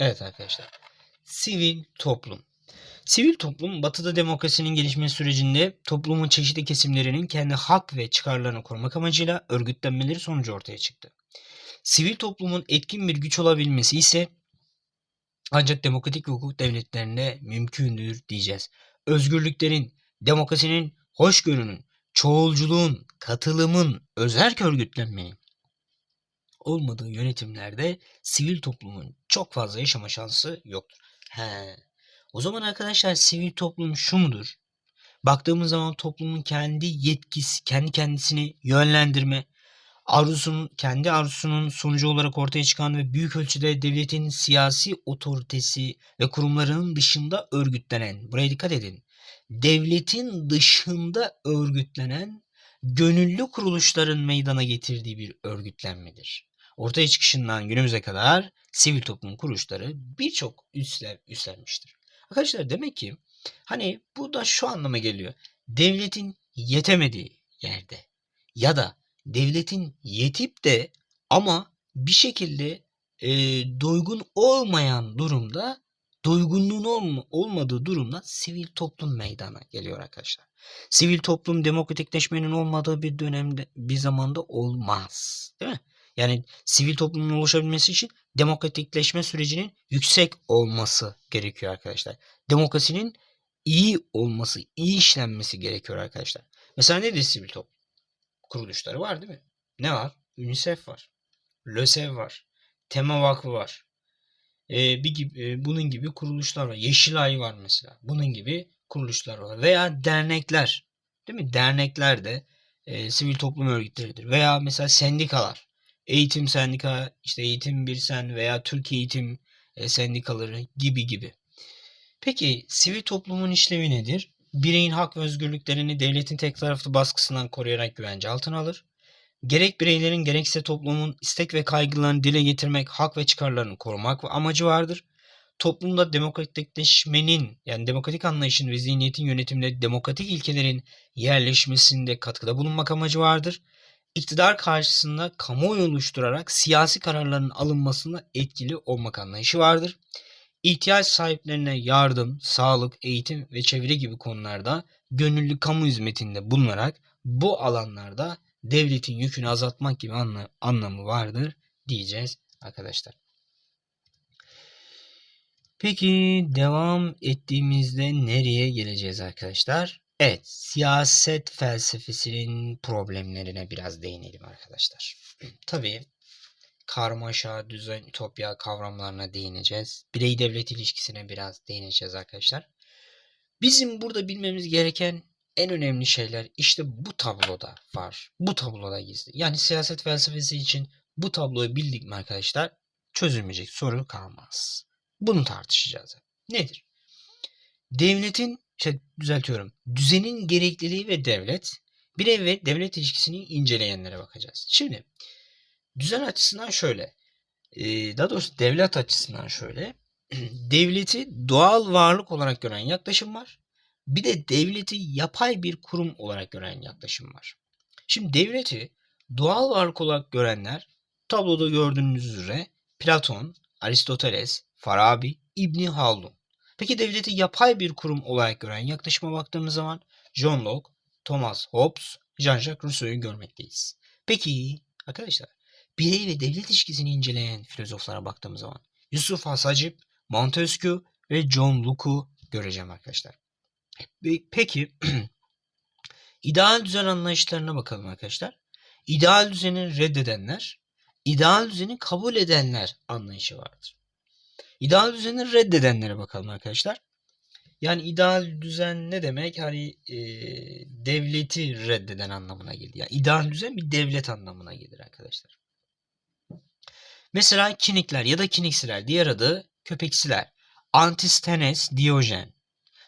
Evet arkadaşlar. Sivil toplum. Sivil toplum batıda demokrasinin gelişme sürecinde toplumun çeşitli kesimlerinin kendi hak ve çıkarlarını korumak amacıyla örgütlenmeleri sonucu ortaya çıktı. Sivil toplumun etkin bir güç olabilmesi ise ancak demokratik hukuk devletlerinde mümkündür diyeceğiz. Özgürlüklerin, demokrasinin, hoşgörünün, çoğulculuğun, katılımın, özerk örgütlenmenin olmadığı yönetimlerde sivil toplumun çok fazla yaşama şansı yoktur. He. O zaman arkadaşlar sivil toplum şu mudur? Baktığımız zaman toplumun kendi yetkisi, kendi kendisini yönlendirme, arzusunun, kendi arzusunun sonucu olarak ortaya çıkan ve büyük ölçüde devletin siyasi otoritesi ve kurumlarının dışında örgütlenen, buraya dikkat edin, devletin dışında örgütlenen gönüllü kuruluşların meydana getirdiği bir örgütlenmedir. Ortaya çıkışından günümüze kadar sivil toplum kuruluşları birçok üstler üstlenmiştir. Arkadaşlar demek ki hani bu da şu anlama geliyor. Devletin yetemediği yerde ya da devletin yetip de ama bir şekilde e, doygun olmayan durumda doygunluğun olma, olmadığı durumda sivil toplum meydana geliyor arkadaşlar. Sivil toplum demokratikleşmenin olmadığı bir dönemde bir zamanda olmaz. Değil mi? Yani sivil toplumun oluşabilmesi için demokratikleşme sürecinin yüksek olması gerekiyor arkadaşlar. Demokrasinin iyi olması, iyi işlenmesi gerekiyor arkadaşlar. Mesela nedir sivil toplum? Kuruluşları var değil mi? Ne var? UNICEF var. LÖSEV var. Tema Vakfı var. Ee, bir gibi, e, bunun gibi kuruluşlar var. Yeşilay var mesela. Bunun gibi kuruluşlar var. Veya dernekler. Değil mi? Dernekler de e, sivil toplum örgütleridir. Veya mesela sendikalar. Eğitim sendika, işte eğitim bir sen veya Türkiye eğitim e, sendikaları gibi gibi. Peki sivil toplumun işlevi nedir? Bireyin hak ve özgürlüklerini devletin tek taraflı baskısından koruyarak güvence altına alır. Gerek bireylerin gerekse toplumun istek ve kaygılarını dile getirmek, hak ve çıkarlarını korumak amacı vardır. Toplumda demokratikleşmenin yani demokratik anlayışın ve zihniyetin yönetiminde demokratik ilkelerin yerleşmesinde katkıda bulunmak amacı vardır. İktidar karşısında kamuoyu oluşturarak siyasi kararların alınmasında etkili olmak anlayışı vardır. İhtiyaç sahiplerine yardım, sağlık, eğitim ve çevre gibi konularda gönüllü kamu hizmetinde bulunarak bu alanlarda devletin yükünü azaltmak gibi anla- anlamı vardır diyeceğiz arkadaşlar. Peki devam ettiğimizde nereye geleceğiz arkadaşlar? Evet, siyaset felsefesinin problemlerine biraz değinelim arkadaşlar. Tabii karmaşa, düzen, ütopya kavramlarına değineceğiz. Birey devlet ilişkisine biraz değineceğiz arkadaşlar. Bizim burada bilmemiz gereken en önemli şeyler işte bu tabloda var. Bu tabloda gizli. Yani siyaset felsefesi için bu tabloyu bildik mi arkadaşlar? Çözülmeyecek soru kalmaz. Bunu tartışacağız. Nedir? Devletin, düzeltiyorum, düzenin gerekliliği ve devlet, birey ve devlet ilişkisini inceleyenlere bakacağız. Şimdi düzen açısından şöyle, e, daha doğrusu devlet açısından şöyle, devleti doğal varlık olarak gören yaklaşım var. Bir de devleti yapay bir kurum olarak gören yaklaşım var. Şimdi devleti doğal varlık olarak görenler tabloda gördüğünüz üzere Platon, Aristoteles, Farabi, İbni Haldun. Peki devleti yapay bir kurum olarak gören yaklaşıma baktığımız zaman John Locke, Thomas Hobbes, Jean-Jacques Rousseau'yu görmekteyiz. Peki arkadaşlar birey ve devlet ilişkisini inceleyen filozoflara baktığımız zaman Yusuf Hasacip, Montesquieu ve John Locke'u göreceğim arkadaşlar. Peki ideal düzen anlayışlarına bakalım arkadaşlar. İdeal düzeni reddedenler, ideal düzeni kabul edenler anlayışı vardır. İdeal düzeni reddedenlere bakalım arkadaşlar. Yani ideal düzen ne demek? Hani e, devleti reddeden anlamına gelir. Yani ideal düzen bir devlet anlamına gelir arkadaşlar. Mesela kinikler ya da kiniksiler diğer adı köpeksiler. Antistenes, Diyojen.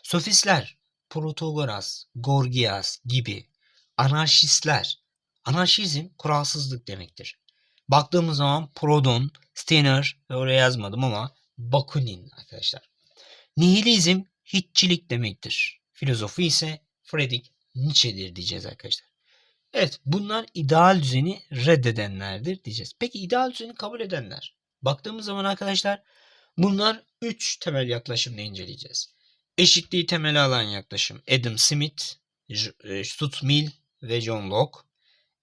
Sofistler, Protagoras, Gorgias gibi. Anarşistler. Anarşizm kuralsızlık demektir. Baktığımız zaman Proudhon, Steiner oraya yazmadım ama Bakunin arkadaşlar. Nihilizm hiççilik demektir. Filozofu ise Friedrich Nietzsche'dir diyeceğiz arkadaşlar. Evet bunlar ideal düzeni reddedenlerdir diyeceğiz. Peki ideal düzeni kabul edenler? Baktığımız zaman arkadaşlar Bunlar üç temel yaklaşımla inceleyeceğiz. Eşitliği temeli alan yaklaşım Adam Smith, e, Stuart Mill ve John Locke.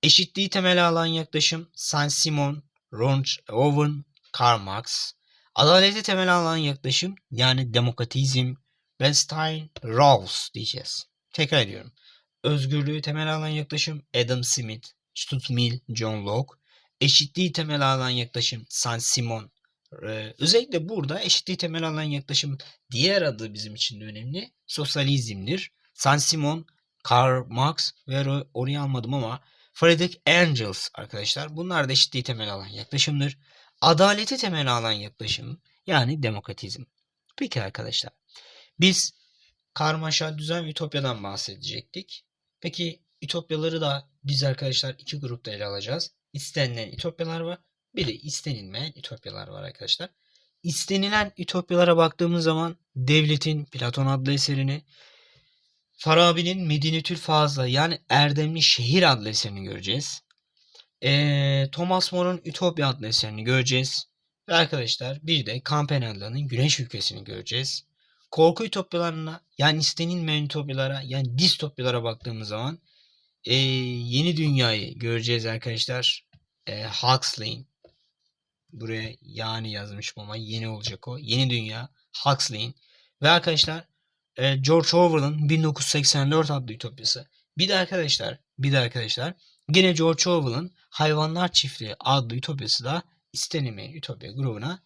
Eşitliği temeli alan yaklaşım Saint-Simon, Ron Owen, Karl Marx. Adaleti temeli alan yaklaşım yani demokratizm, Bernstein, Rawls diyeceğiz. Tekrar ediyorum. Özgürlüğü temel alan yaklaşım Adam Smith, Stuart Mill, John Locke. Eşitliği temel alan yaklaşım Saint-Simon. Ee, özellikle burada eşitliği temel alan yaklaşım diğer adı bizim için de önemli. Sosyalizmdir. Saint-Simon, Karl Marx ve orayı almadım ama Friedrich Engels arkadaşlar. Bunlar da eşitliği temel alan yaklaşımdır. Adaleti temel alan yaklaşım yani demokratizm. Peki arkadaşlar biz karmaşa düzen ve ütopyadan bahsedecektik. Peki ütopyaları da biz arkadaşlar iki grupta ele alacağız. İstenilen ütopyalar var. Bir de istenilmeyen ütopyalar var arkadaşlar. İstenilen ütopyalara baktığımız zaman devletin Platon adlı eserini, Farabi'nin Medinetül Fazla yani Erdemli Şehir adlı eserini göreceğiz. Ee, Thomas More'un Ütopya adlı eserini göreceğiz. Ve arkadaşlar bir de Campanella'nın Güneş Ülkesi'ni göreceğiz. Korku ütopyalarına yani istenilmeyen ütopyalara yani distopyalara baktığımız zaman ee, yeni dünyayı göreceğiz arkadaşlar. Ee, Huxley'in buraya yani yazmışım ama yeni olacak o. Yeni Dünya Huxley'in ve arkadaşlar e, George Orwell'ın 1984 adlı ütopyası. Bir de arkadaşlar, bir de arkadaşlar yine George Orwell'ın Hayvanlar Çiftliği adlı ütopyası da istenilmeyen ütopya grubuna